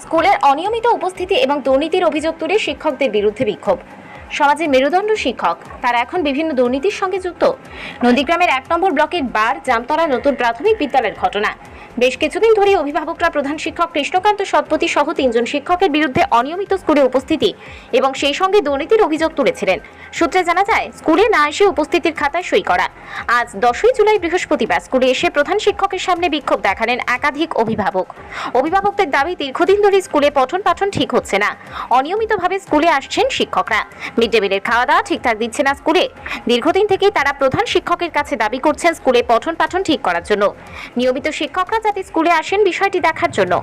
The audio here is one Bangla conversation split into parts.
স্কুলের অনিয়মিত উপস্থিতি এবং দুর্নীতির অভিযোগ তুলে শিক্ষকদের বিরুদ্ধে বিক্ষোভ। সমাজের মেরুদণ্ড শিক্ষক, তারা এখন বিভিন্ন দুর্নীতির সঙ্গে যুক্ত। নদীগ্রামের এক নম্বর ব্লকের বার, জামতলা নতুন প্রাথমিক বিদ্যালয়ের ঘটনা। বেশ কিছুদিন ধরে অভিভাবকরা প্রধান শিক্ষক কৃষ্ণকান্ত সৎপতি সহ তিনজন শিক্ষকের বিরুদ্ধে অনিয়মিত স্কুলে উপস্থিতি এবং সেই সঙ্গে দুর্নীতির অভিযোগ তুলেছিলেন। সূত্রে জানা যায়, স্কুলে না এসে উপস্থিতির খাতায় সই করা। আজ দশই জুলাই বৃহস্পতিবার স্কুলে এসে প্রধান শিক্ষকের সামনে বিক্ষোভ দেখালেন একাধিক অভিভাবক। অভিভাবকদের দাবি, দীর্ঘদিন ধরে স্কুলে পঠন পাঠন ঠিক হচ্ছে না। অনিয়মিতভাবে স্কুলে আসছেন শিক্ষকরা। মিড ডে মিলের খাওয়া দাওয়া ঠিকঠাক দিচ্ছে না স্কুলে। দীর্ঘদিন থেকেই তারা প্রধান শিক্ষকের কাছে দাবি করছেন স্কুলে পঠন পাঠন ঠিক করার জন্য। নিয়মিত শিক্ষকরা যাতে স্কুলে আসেন বিষয়টি দেখার জন্য।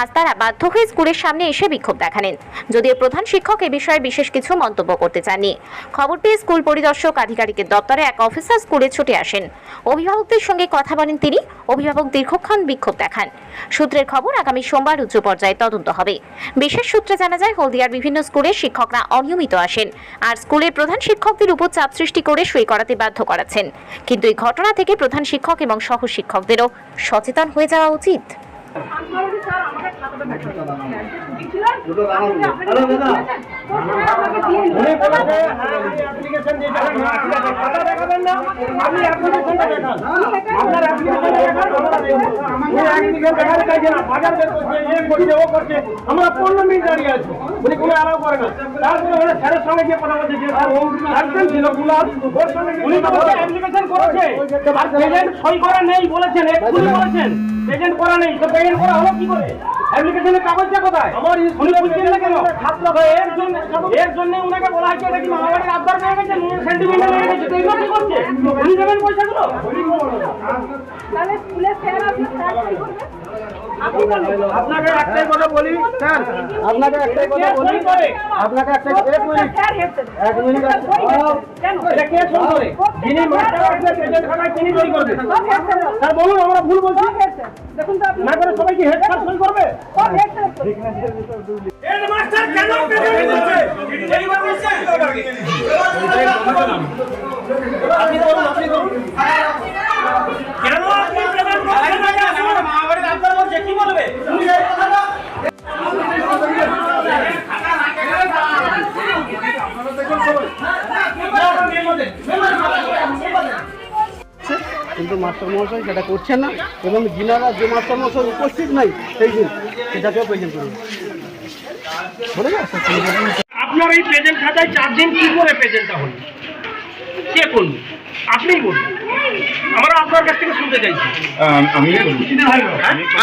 আজ তারা বাধ্য হয়ে স্কুলের সামনে এসে বিক্ষোভ দেখালেন। যদিও প্রধান শিক্ষক এ বিষয়ে বিশেষ কিছু মন্তব্য করতে চাননি। খবর পেয়ে স্কুল পরিদর্শক আধিকারিকের দপ্তরে এক অফিসার স্কুলে ছুটে আসেন। অভিভাবকদের সঙ্গে কথা বলেন তিনি। অভিভাবক দীর্ঘক্ষণ বিক্ষোভ দেখান। সূত্রের খবর, আগামী সোমবার উচ্চ পর্যায়ে তদন্ত হবে। বিশেষ সূত্রে জানা যায়, হলদিয়ার বিভিন্ন স্কুলে শিক্ষকরা অনিয়মিত আসেন। আর স্কুলের প্রধান শিক্ষকদের উপর চাপ সৃষ্টি করে সই করাতে বাধ্য করাচ্ছেন। কিন্তু এই ঘটনা থেকে প্রধান শিক্ষক এবং সহ শিক্ষকদেরও সচেতন হয়ে যাওয়া উচিত? আমরা পনেরো মিনিট দাঁড়িয়ে আছি উনি কোনো অ্যালাউ করে না তারপরে ওরা স্যারের সঙ্গে গিয়ে কথা বলছে ছিল ওর সঙ্গে উনি তো অ্যাপ্লিকেশন করেছে সই করা নেই বলেছেন এক্ষুনি বলেছেন পেজেন্ট করা নেই তো পেমেন্ট করা হলো কি করে? অ্যাপ্লিকেশনের কাগজটা কোথায়? আমার উনি বুঝছেন না কেন? ছাত্র। এর জন্য এর জন্য উনাকে বলা হয়েছে এটা কি মামাবাড়ির আবদার হয়ে গেছে? সেন্টিমেন্ট হয়ে গেছে তো এগুলো কি করছে। উনি দেবেন পয়সাগুলো? তাহলে স্কুলে স্যার আসলে স্যার কি করবে? আপনাকে একটাই কথা বলি স্যার। আপনাকে একটাই কথা বলি আপনাকে একটাই এক মিনিট এক মিনিট কেন এটা কে সই করে? যিনি তিনি সই করবে। স্যার বলুন আমরা ভুল বলছি। দেখুন তো আপনি না করে সবাই কি হেড স্যার সই করবে? হেডমাস্টার কেন আপনি বলুন আপনি বলুন কেন আপনি প্রেজেন্ট করছেন না কেন আমার মামাবাড়ির আবদার বলছে কি বলবে কিন্তু মাস্টার মহাশয় সেটা করছেন না এবং যিনারা যে মাস্টার মহাশয় উপস্থিত নাই সেই দিন সেটাকেও প্রেজেন্ট করুন। আপনার এই প্রেজেন্ট খাতায় চার দিন কি করে প্রেজেন্টটা হল? কে করুন আপনিই বলুন। আমরা আপনার কাছ থেকে শুনতে চাইছি। আমি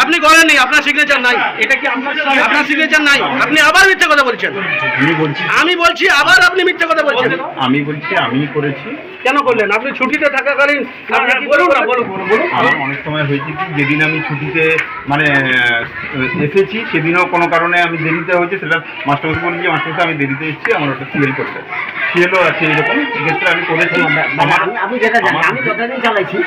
আপনি করেননি আপনার সিগনেচার নাই। এটা কি আপনার আপনার সিগনেচার নাই। আপনি আবার মিথ্যে কথা বলছেন। আমি বলছি। আমি বলছি আবার আপনি মিথ্যে কথা বলছেন। আমি বলছি আমি করেছি। কেন করলেন? আপনি ছুটিতে থাকাকালীন আপনি বলুন না বলুন বলুন বলুন। আমার অনেক সময় হয়েছে কি যেদিন আমি ছুটিতে মানে এসেছি সেদিনও কোনো কারণে আমি দেরিতে হয়েছে সেটা মাস্টারমশাই বলি যে মাস্টারমশাই আমি দেরিতে এসেছি আমার ওটা সিএল করতে সিএলও আছে এরকম সেক্ষেত্রে আমি করেছি। আমার আমি যেটা জানি আমি যতদিন চালাইছি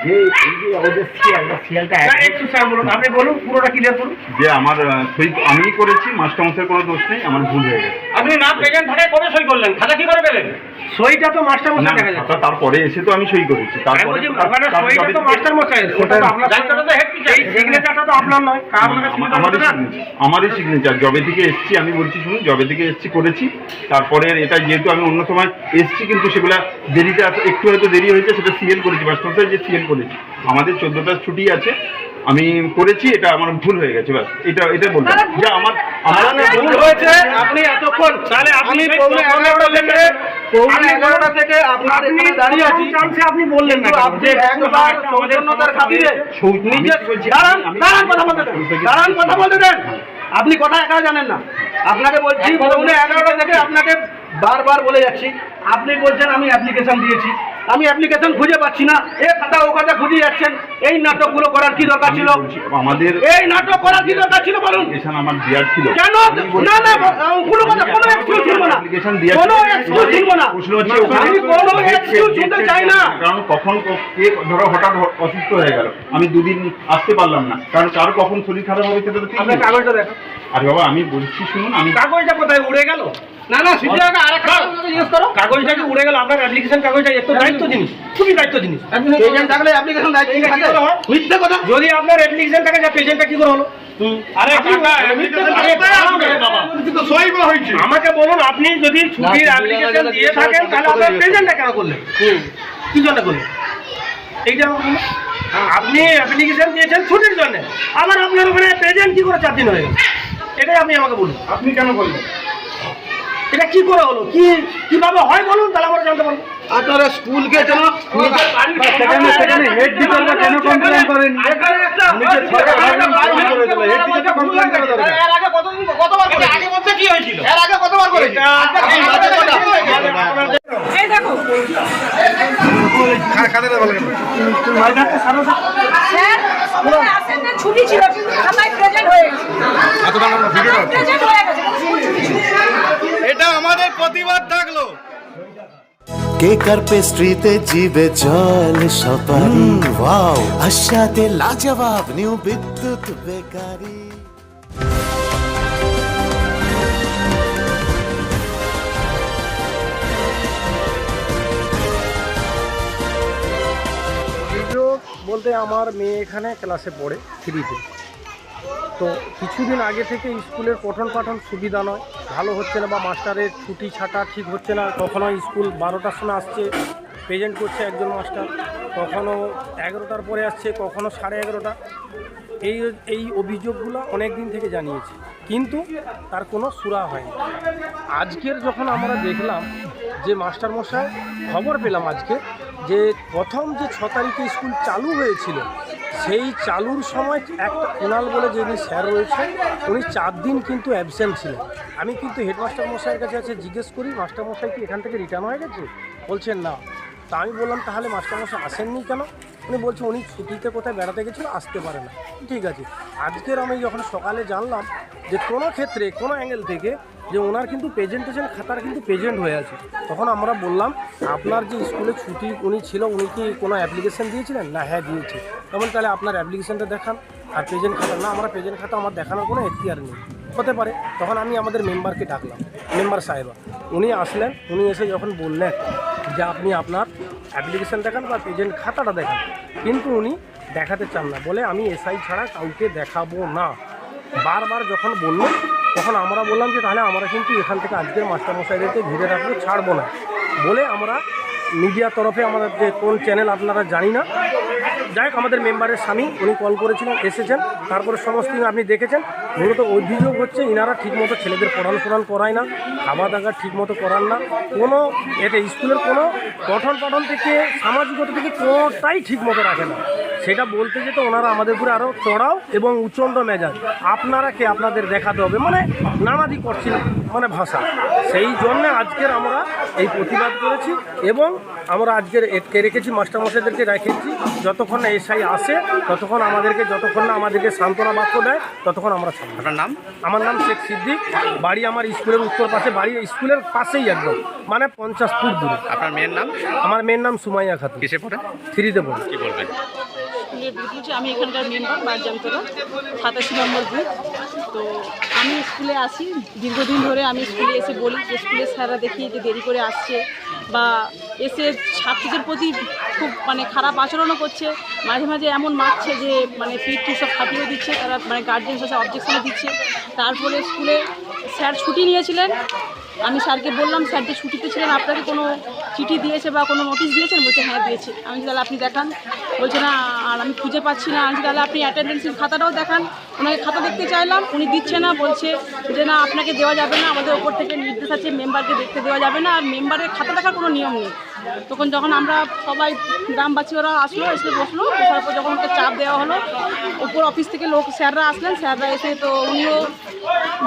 যে এই যে ওদের শিয়াল শিয়ালটা একটু স্যার বলুন আপনি বলুন পুরোটা ক্লিয়ার করুন। যে আমার সই আমি করেছি মাস্টারমশাইয়ের কোনো দোষ নেই আমার ভুল হয়ে গেছে। আপনি না থাকে কবে সই করলেন? খাতা কি করে পেলেন? সইটা তো মাস্টার না মশাই দেখা যাচ্ছে। তারপরে এসে তো আমি সই করেছি তারপরে বলছি, তার- ওখানে তার সইটা তো থেকে- ওটা তো আপনার তো হেড টিচার এই সিগনেচারটা তো আপনার নয়। আমারই আমারই সিগনেচার জবে থেকে এসছি আমি বলছি শুনুন জবে থেকে এসছি করেছি। তারপরে এটা যেহেতু আমি অন্য সময় এসছি কিন্তু সেগুলা দেরিতে একটু হয়তো দেরি হয়েছে সেটা সিএল করেছি। মাস্টারমশাই যে সিএল করেছি আমাদের চোদ্দটা ছুটি আছে আমি করেছি এটা আমার ভুল হয়ে গেছে ব্যাস এটা এটা বললাম। যে আমার আমার ভুল হয়েছে। আপনি এতক্ষণ তাহলে আপনি পৌনে এগারোটা থেকে পৌনে আপনি এগারোটা থেকে আপনার এখানে দাঁড়িয়ে আছি। আপনি বললেন না আপনি একবার সৌজন্যতার খাতিরে নিজে দাঁড়ান দাঁড়ান কথা বলতে দেন। দাঁড়ান কথা বলতে দেন। আপনি কথা একা জানেন না। আপনাকে বলছি পৌনে এগারোটা থেকে আপনাকে বারবার বলে যাচ্ছি। আপনি বলছেন আমি অ্যাপ্লিকেশন দিয়েছি। আমি অ্যাপ্লিকেশন খুঁজে পাচ্ছি না। এ খাতা ও খাতা খুঁজে যাচ্ছেন। এই নাটকগুলো করার কি দরকার ছিল? আমাদের এই নাটক করার কি দরকার ছিল বলুন? আমার দেওয়ার ছিল। কেন? না না কোনো কথা কোনো এক্সকিউজ শুনব না। কোনো এক্সকিউজ শুনব না। প্রশ্ন হচ্ছে আমি কোনো এক্সকিউজ শুনতে চাই না। কারণ কখন কে ধরো হঠাৎ অসুস্থ হয়ে গেল। আমি দুদিন আসতে পারলাম না। কারণ কার কখন শরীর খারাপ হবে সেটা তো ঠিক নেই। কাগজটা দেখো। আর বাবা আমি বলছি শুনুন আমি কাগজটা কোথায়? উড়ে গেল? না না সিধে আরেকটা জিজ্ঞেস করো। কাগজটা কি উড়ে গেল আপনার অ্যাপ্লিকেশন কাগজটা এত দায়িত্ব জিনিস খুবই দায়িত্ব জিনিস। পেজেন্ট থাকলে অ্যাপ্লিকেশন দায়িত্ব হয়? মিথ্যে কথা। যদি আপনার অ্যাপ্লিকেশন থাকে যে পেজেন্টটা কি করে হলো? আরে আমাকে বলুন আপনি যদি ছুটির অ্যাপ্লিকেশন দিয়ে থাকেন তাহলে আপনার প্রেজেন্টটা কেন করলেন? কি জন্য করলেন? এইটা বলুন। আপনি অ্যাপ্লিকেশন দিয়েছেন ছুটির জন্য আবার আপনার ওখানে প্রেজেন্ট কি করে চার দিন হয়ে গেল? এটাই আপনি আমাকে বলুন। আপনি কেন করলেন এটা কি করে হলো? কি কীভাবে হয় বলুন? তাহলে আমরা জানতে পারব। আপনারা স্কুলকে বাড়ির সেখানে হেড টিচাররা কেন কমপ্লেন করেন? নিজের করে দিল হেড টিচারটা কমপ্লেন করে দরকার। এর আগে কতদিন কতবার আগে মধ্যে কি হয়েছিল? এর আগে কতবার এই বাজে কথা। এই স্যার ছুটি ছিল কিন্তু খাতায় প্রেজেন্ট হয়ে গেছে। প্রেজেন্ট হয়ে গেছে কোনো স্কুল ছুটি ছিল এটা আমাদের প্রতিবাদ থাকল। কেকার পেস্ট্রিতে জিবে জল সপারি ওয়াও। আশাতে লাজবাব নিউ বিদ্যুৎ বেকারি। বলতে আমার মেয়ে এখানে ক্লাসে পড়ে থ্রিতে তো। কিছুদিন আগে থেকে স্কুলের পঠন পাঠন সুবিধা নয়। ভালো হচ্ছে না বা মাস্টারের ছুটি ছাটা ঠিক হচ্ছে না। কখনো স্কুল বারোটার সময় আসছে প্রেজেন্ট করছে একজন মাস্টার কখনো এগারোটার পরে আসছে, কখনো সাড়ে এগারোটা। এই এই অভিযোগগুলো অনেক দিন থেকে জানিয়েছি। কিন্তু তার কোনো সুরা হয়নি। আজকের যখন আমরা দেখলাম যে মাস্টারমশাই খবর পেলাম আজকে যে প্রথম যে ছ তারিখে স্কুল চালু হয়েছিল, সেই চালুর সময় একটা কুণাল বলে যিনি স্যার রয়েছে উনি চার দিন কিন্তু অ্যাবসেন্ট ছিলেন। আমি কিন্তু হেডমাস্টার মশাইয়ের কাছে আছে জিজ্ঞেস করি মাস্টারমশাই কি এখান থেকে রিটার্ন হয়ে গেছে? বলছেন না। তা আমি বললাম, তাহলে মাস্টারমশাই আসেননি কেন? উনি বলছে উনি ছুটিতে কোথায় বেড়াতে গেছিল, আসতে পারে না। ঠিক আছে। আজকের আমি যখন সকালে জানলাম যে কোনো ক্ষেত্রে, কোনো অ্যাঙ্গেল থেকে যে ওনার কিন্তু প্রেজেন্টেশন খাতার কিন্তু প্রেজেন্ট হয়ে আছে। তখন আমরা বললাম, আপনার যে স্কুলে ছুটি উনি ছিল, উনি কি কোনো অ্যাপ্লিকেশন দিয়েছিলেন? না হ্যাঁ দিয়েছি। তখন তাহলে আপনার অ্যাপ্লিকেশনটা দেখান। আর প্রেজেন্ট খাতা না, আমরা প্রেজেন্ট খাতা আমার দেখানোর কোনো এখতিয়ার নেই। হতে পারে। তখন আমি আমাদের মেম্বারকে ডাকলাম মেম্বার সাহেবা। উনি আসলেন, উনি এসে যখন বললেন যে আপনি আপনার অ্যাপ্লিকেশান দেখান বা এজেন্ট খাতাটা দেখান। কিন্তু উনি দেখাতে চান না। বলে, আমি এসআই ছাড়া কাউকে দেখাবো না। বারবার যখন বললেন তখন আমরা বললাম যে, তাহলে আমরা কিন্তু এখান থেকে আজকের মাস্টারমশাইদেরকে ঘিরে রাখব, ছাড়বো না। বলে, আমরা মিডিয়ার তরফে আমাদের যে কোন চ্যানেল আপনারা জানি না যাই হোক, আমাদের মেম্বারের স্বামী, উনি কল করেছিলেন, এসেছেন। তারপরে সমস্ত আপনি দেখেছেন। মূলত অভিযোগ হচ্ছে, ইনারা ঠিকমতো ছেলেদের পড়ান ফোড়ান করায় না খাওয়া দাওয়া ঠিকমতো করান না। কোনো এটা স্কুলের কোনো গঠন পঠন পাঠন থেকে সামাজিকতা থেকে কোনোটাই ঠিকমতো রাখে না। সেটা বলতে যেতে ওনারা আমাদের উপরে আরও চড়াও এবং উচণ্ড মেজাজ। আপনারা কে? আপনাদের দেখাতে হবে। মানে নানাদি করছিল মানে ভাষা। সেই জন্য আজকের আমরা এই প্রতিবাদ করেছি এবং আমরা আজকের এটকে রেখেছি মাস্টারমশাইদেরকে রেখেছি। যতক্ষণ না এসআই আসে ততক্ষণ আমাদেরকে যতক্ষণ না আমাদেরকে সান্ত্বনা বাক্য দেয় ততক্ষণ আমরা আপনার নাম? আমার নাম শেখ সিদ্দিক। বাড়ি আমার স্কুলের উত্তর পাশে বাড়ি স্কুলের পাশেই একদম। মানে পঞ্চাশ ফুট দূরে। আপনার মেয়ের নাম? আমার মেয়ের নাম সুমাইয়া খাতুন। কিসে পড়ে? থ্রিতে পড়ে। কি বলবেন? বুথ হচ্ছে আমি এখানকার মেম্বার বারজামতলা সাতাশি নম্বর বুথ তো আমি স্কুলে আসি দীর্ঘদিন ধরে আমি স্কুলে এসে বলি যে, স্কুলের স্যাররা দেখি যে দেরি করে আসছে বা এসে ছাত্রীদের প্রতি খুব মানে খারাপ আচরণও করছে। মাঝে মাঝে এমন মারছে যে মানে পিঠ সব ফাটিয়েও দিচ্ছে। তারা মানে গার্জেন সাথে অবজেকশনও দিচ্ছে। তারপরে স্কুলে স্যার ছুটি নিয়েছিলেন। আমি স্যারকে বললাম, স্যার, যে ছুটিতে ছিলেন, আপনাকে কোনো চিঠি দিয়েছে বা কোনো নোটিশ দিয়েছেন? বলছে হ্যাঁ দিয়েছে। আমি তাহলে আপনি দেখান। বলছে, না, আর আমি খুঁজে পাচ্ছি না। আমি তাহলে আপনি অ্যাটেন্ডেন্সের খাতাটাও দেখান। ওনাকে খাতা দেখতে চাইলাম, উনি দিচ্ছে না, বলছে যে না, আপনাকে দেওয়া যাবে না, আমাদের ওপর থেকে নির্দেশ আছে, মেম্বারকে দেখতে দেওয়া যাবে না, আর মেম্বারের খাতা দেখার কোনো নিয়ম নেই। তখন যখন আমরা সবাই গ্রামবাসী ওরা আসলো, এসে বসল, বসার পর যখন ওকে চাপ দেওয়া হলো উপর অফিস থেকে লোক, স্যাররা আসলেন, স্যাররা এসে তো উনিও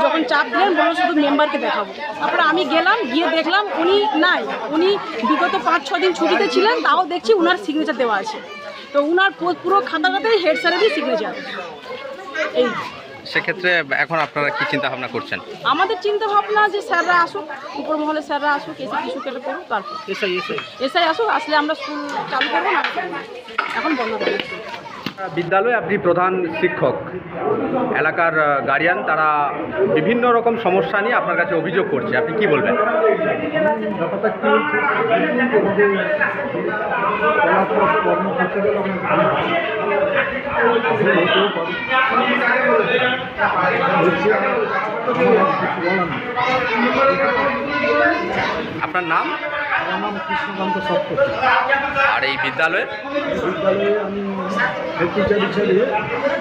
যখন চাপ দিলেন, বলল শুধু মেম্বারকে দেখাবো। তারপরে আমি গেলাম, গিয়ে দেখলাম উনি নাই। উনি বিগত পাঁচ ছ দিন ছুটিতে ছিলেন, তাও দেখছি উনার সিগনেচার দেওয়া আছে। তো উনার পুরো খাতাটাতেই হেড স্যারেরই সিগনেচার এই সেক্ষেত্রে এখন আপনারা কি চিন্তা ভাবনা করছেন? আমাদের চিন্তা ভাবনা যে স্যাররা আসুক উপর মহলে স্যাররা আসুক এসে কিছু কেটে করুক তারপর। SI SI. এসআই আসুক আসলে আমরা স্কুল চালু করব না এখন বন্ধ স্কুল বিদ্যালয়ে আপনি প্রধান শিক্ষক এলাকার গার্ডিয়ান তারা বিভিন্ন রকম সমস্যা নিয়ে আপনার কাছে অভিযোগ করছে। আপনি কি বলবেন? ব্যাপারটা আপনার নাম? আমার নাম কৃষ্ণকান্ত সপ্তী আর এই বিদ্যালয়ে বিদ্যালয়ে আমি হেড টিচার হিসেবে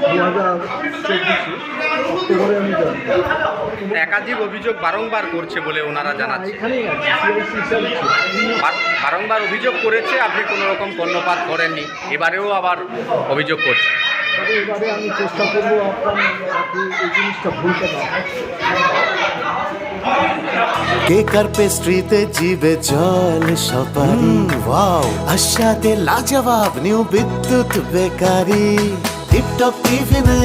দু হাজার চব্বিশে একাধিক অভিযোগ বারংবার করছে বলে ওনারা জানাচ্ছে। বারংবার অভিযোগ করেছে আপনি কোনো রকম কর্ণপাত করেননি এবারেও আবার অভিযোগ করছে। তবে এবারে আমি চেষ্টা করব আপনার যাতে এই জিনিসটা ভুলতে কেকার পেস্ট্রিতে জিবে জল সপারি ওয়াও আশাতে লাজবাব নিউ বিদ্যুৎ বেকারি। টিপটপ টিফিনে